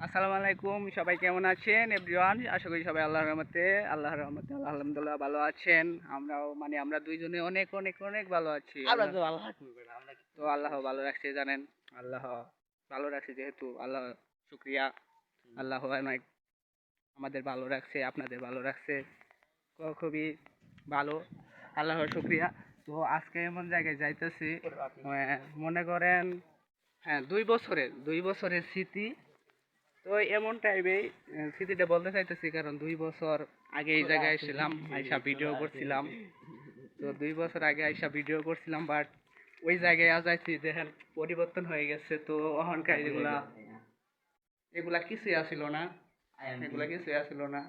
আসসালামু আলাইকুম সবাই কেমন আছেন? এভরিওয়ান আশা করি সবাই আল্লাহর রহমতে আল্লাহর রহমতে আল্লাহ আলহামদুলিল্লাহ ভালো আছেন। আমরাও মানে আমরা দুইজনে অনেক অনেক অনেক ভালো আছি। আমরা তো আল্লাহ তো আল্লাহ ভালো রাখছে জানেন? আল্লাহ ভালো রাখছে যেহেতু আল্লাহ শুক্রিয়া। আল্লাহ অনেক আমাদের ভালো রাখছে আপনাদের ভালো রাখছে। খুবই ভালো আল্লাহর শুক্রিয়া। তো আজকে এমন জায়গায় যাইতেছি আহ, মনে করেন হ্যাঁ দুই বছরের দুই বছরের স্মৃতি তো এমন টাইপেই স্মৃতিটা বলতে চাইতেছি, কারণ দুই বছর আগে এই জায়গায় এসেছিলাম আইসা ভিডিও করছিলাম। তো দুই বছর আগে আইসা ভিডিও করছিলাম বাট ওই জায়গায় আজ আইছি, দেখেন, পরিবর্তন হয়ে গেছে। তো অহংকার এগুলা এগুলা কিছুই আসিল না। এগুলা কিছুই আসিল না।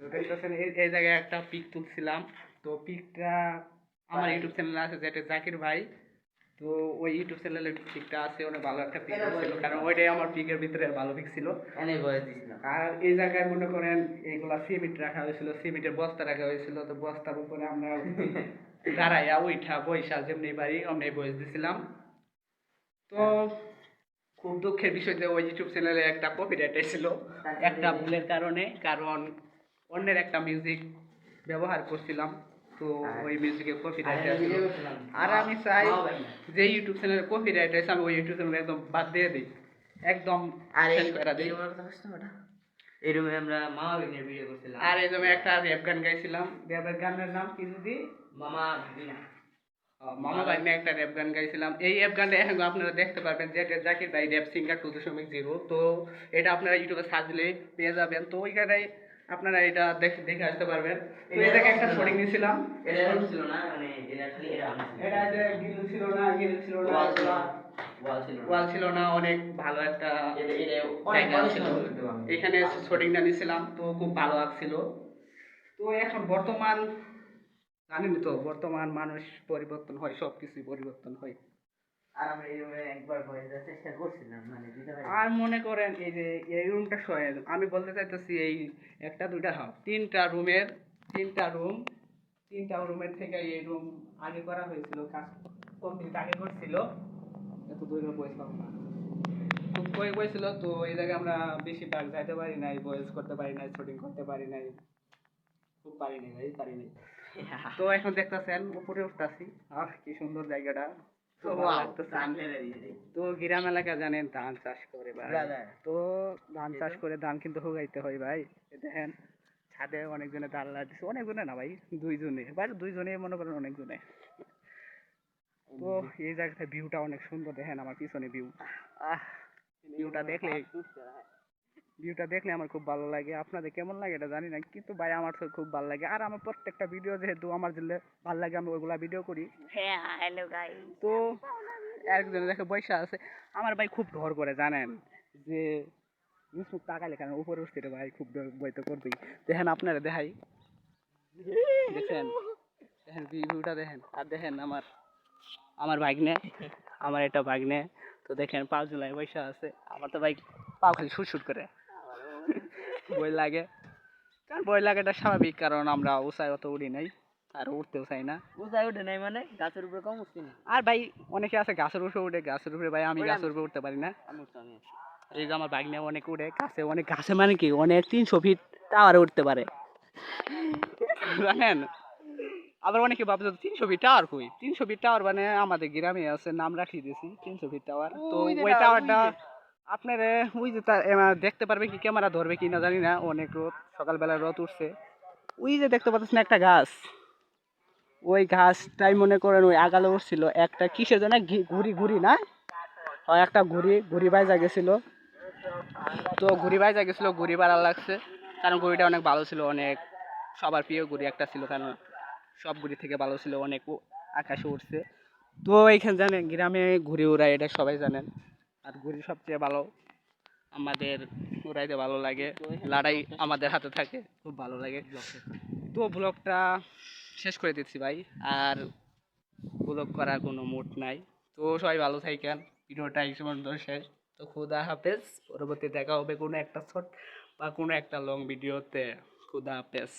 তো দেখতেছেন, এই জায়গায় একটা পিক তুলছিলাম। তো পিকটা আমার ইউটিউব চ্যানেলে আছে, যেটা জাকির ভাই। তো ওই ইউটিউব চ্যানেলে পিকটা আছে অনেক ভালো একটা পিক ছিল কারণ ওইটাই আমার পিকের ভিতরে ভালো পিক ছিল। আর এই জায়গায় মনে করেন এইগুলা সিমেন্ট রাখা হয়েছিল সিমেন্টের বস্তা রাখা হয়েছিল তো বস্তার উপরে আমরা দাঁড়াইয়া উঠা বৈশা যেমনি বাড়ি অমনি বয়স দিছিলাম। তো খুব দুঃখের বিষয় যে ওই ইউটিউব চ্যানেলে একটা কপিরাইট ছিল একটা ভুলের কারণে কারণ অন্যের একটা মিউজিক ব্যবহার করছিলাম। তো ওই মিউজিকের কপিরাইট আর আমি চাই যে ইউটিউব চ্যানেলে কপিরাইট আছে আমি ওই ইউটিউব চ্যানেল একদম বাদ দিয়ে দিই। একদম রুমে আমরা মামা বিনের ভিডিও করছিলাম। আর জন্য একটা র্যাপ গান গাইছিলাম। র্যাপের গানের নাম কি যদি মামা ভাগিনা মামা ভাই একটা র্যাপ গান গাইছিলাম। এই র্যাপ গানটা এখন আপনারা দেখতে পারবেন যে জাকির ভাই র্যাপ সিঙ্গার টু দশমিক জিরো। তো এটা আপনারা ইউটিউবে সার্চ দিলে পেয়ে যাবেন। তো ওইখানে আপনারা এটা দেখে দেখে আসতে পারবেন। তো এই জায়গায় একটা শটিং নিয়েছিলাম এটা ছিল না মানে এটা খালি এটা এটা যে গিল ছিল না গিল ছিল না ওয়াল ছিল না। অনেক ভালো একটা এটা এটা অনেক জায়গা ছিল। এখানে শুটিংটা নিয়েছিলাম তো খুব ভালো লাগছিল। তো এখন বর্তমান জানেনই তো বর্তমান মানুষ পরিবর্তন হয় সব কিছুই পরিবর্তন হয়। আর আমরা এই রুমে একবার চেষ্টা করছিলাম মানে দিতে পারি আর মনে করেন এই যে এই রুমটা সয় আমি বলতে চাইতেছি এই একটা দুইটা হ্যাঁ তিনটা রুমের তিনটা রুম তিনটা রুমের থেকে এই রুম আগে করা হয়েছিল কাজ কমপ্লিট আগে করছিল। এত দূরে বসলাম না। খুব কয়ে বসছিল তো এই জায়গায় আমরা বেশি ভাগ যাইতে পারি নাই বয়েস করতে পারি নাই শুটিং করতে পারি নাই। খুব পারি নাই ভাই পারি নাই। তো এখন দেখতেছেন উপরে উঠতেছি। আহ কি সুন্দর জায়গাটা। তো গ্রাম এলাকা জানেন ধান চাষ করে ভাই. তো ধান চাষ করে ধান কিন্তু হুগাইতে হয় ভাই। দেখেন ছাদে অনেকজনে ধান লাগিয়েছে অনেকজনে না ভাই দুইজনে। ভাই দুইজনে মনে করেন অনেকজনে। তো এই জায়গাটা ভিউটা অনেক সুন্দর দেখেন আমার পিছনে ভিউ আহ ভিউটা দেখলে ভিউটা দেখলে আমার খুব ভালো লাগে। আপনাদের কেমন লাগে এটা জানি না কিন্তু ভাই আমার তো খুব ভালো লাগে। আর আমার প্রত্যেকটা ভিডিও যেহেতু আমার যেগুলো ভালো লাগে আমি ওইগুলা ভিডিও করি। হ্যাঁ হ্যালো তো একজন দেখে বৈশা আছে। আমার ভাই খুব ডর করে জানেন? যে মুখ তাকাইলে কেন? উপরে উঠতে ভাই খুব ভয় তো করবেই। দেখেন আপনারা দেখাই। দেখেন দেখেন ভিউটা দেখেন। আর দেখেন আমার আমার ভাগ্নে আমার এটা ভাগ্নে। তো দেখেন পাঁচ জুলাই বৈশা আছে। আমার তো ভাই পাও খালি শুট শুট করে। বই লাগে। কারণ বই লাগাটা স্বাভাবিক কারণ আমরা উঁচাই অত উড়ি নাই আর উঠতেও চাই না। উঁচাই উঠে নাই মানে গাছের উপরে কম উঠছি না? আর ভাই অনেকে আছে গাছের উপরে উঠে গাছের উপরে ভাই আমি গাছের উপরে উঠতে পারি না। এই যে আমার নিয়ে অনেক উঠে গাছে অনেক গাছে মানে কি অনেক তিনশো ফিট টাওয়ারে উঠতে পারে। জানেন? আবার অনেকে ভাবছে তিনশো ফিট টাওয়ার কই? তিনশো ফিট টাওয়ার মানে আমাদের গ্রামে আছে নাম রাখিয়ে দিয়েছি তিনশো ফিট টাওয়ার তো ওই টাওয়ারটা আপনার ওই যে তা- এ, দেখতে পারবে কি ক্যামেরা ধরবে কি না জানি না অনেক রোদ সকালবেলা রোদ উঠছে। ওই যে দেখতে পাচ্ছেন একটা গাছ। ওই ঘাসটাই মনে করেন ওই আগালে উঠছিল একটা কিসের জন্য ঘুরি ঘুরি না? হয় একটা ঘুরি ঘুরি বাইজা গেছিল। তো ঘুরি বাইজা গেছিল ঘুরি বাড়া লাগছে কারণ ঘুড়িটা অনেক ভালো ছিল অনেক সবার প্রিয় ঘুড়ি একটা ছিল কারণ সব ঘুড়ি থেকে ভালো ছিল অনেক আকাশে উঠছে। তো এইখানে জানেন গ্রামে ঘুড়ি উড়ায় এটা সবাই জানেন। আর ঘুড়ি সবচেয়ে ভালো। আমাদের উড়াইতে ভালো লাগে। লড়াই আমাদের হাতে থাকে, খুব ভালো লাগে। তো ব্লগটা শেষ করে দিচ্ছি ভাই। আর ব্লগ করার কোনো মুড নাই। তো সবাই ভালো থাকেন। ভিডিওটা এই সময় শেষ। তো খুদা হাফেজ। পরবর্তী দেখা হবে কোনো একটা শর্ট বা কোনো একটা লং ভিডিওতে খুদা হাফেজ।